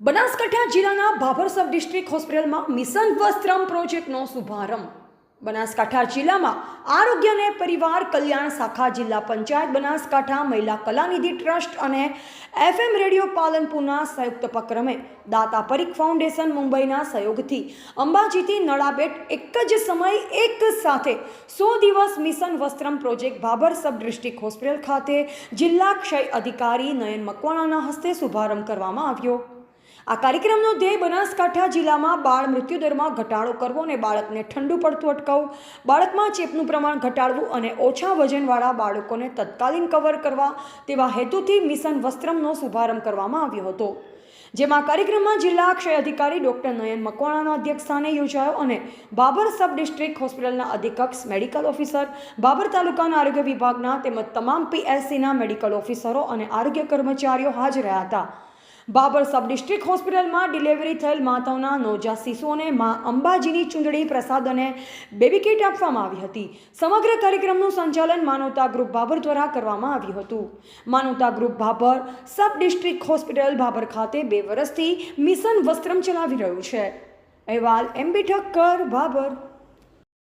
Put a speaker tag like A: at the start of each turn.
A: બનાસકાંઠા જિલ્લાના Bhabhar sub district હોસ્પિટલમાં mission Vastram પ્રોજેક્ટનો શુભારંભ. બનાસકાંઠા જિલ્લામાં આરોગ્ય અને પરિવાર કલ્યાણ શાખા જિલ્લા પંચાયત બનાસકાંઠા મહિલા કલાનિધિ ટ્રસ્ટ અને એફએમ રેડિયો પાલનપુરના સંયુક્ત ઉપક્રમે દાતા પરીખ ફાઉન્ડેશન મુંબઈના સહયોગથી અંબાજીથી નળાબેટ એક જ સમય એક સાથે સો દિવસ mission Vastram project Bhabhar sub district hospital ખાતે જિલ્લા ક્ષય અધિકારી નયન મકવાણાના હસ્તે શુભારંભ કરવામાં આવ્યો. આ કાર્યક્રમનો ધ્યેય બનાસકાંઠા જિલ્લામાં બાળ મૃત્યુદરમાં ઘટાડો કરવો અને બાળકને ઠંડુ પડતું અટકાવવું. બાળકમાં ચેપનું પ્રમાણ ઘટાડવું અને ઓછા વજનવાળા બાળકોને તત્કાલીન કવર કરવા તેવા હેતુથી મિશન વસ્ત્રમનો શુભારંભ કરવામાં આવ્યો હતો. જેમાં કાર્યક્રમમાં જિલ્લા ક્ષય અધિકારી ડોક્ટર નયન મકવાણાના અધ્યક્ષસ્થાને યોજાયો અને બાબર સબ ડિસ્ટ્રિક્ટ હોસ્પિટલના અધિકક્ષ મેડિકલ ઓફિસર, બાબર તાલુકાના આરોગ્ય વિભાગના તેમજ તમામ પીએસસીના મેડિકલ ઓફિસરો અને આરોગ્ય કર્મચારીઓ હાજર રહ્યા હતા. બાબર સબ ડિસ્ટ્રિક્ટ હોસ્પિટલમાં ડિલિવરી થયેલ માતાઓના નવજાત શિશુઓને મા અંબાજીની ચૂંટણી પ્રસાદ અને બેબી કિટ આપવામાં આવી હતી. સમગ્ર કાર્યક્રમનું સંચાલન માનવતા ગ્રુપ બાબર દ્વારા કરવામાં આવ્યું હતું. Manavta group Bhabhar sub district hospital Bhabhar ખાતે બે વર્ષથી મિશન વસ્ત્રમ ચલાવી રહ્યું છે. અહેવાલ એમ બી ઠક્કર બાબર.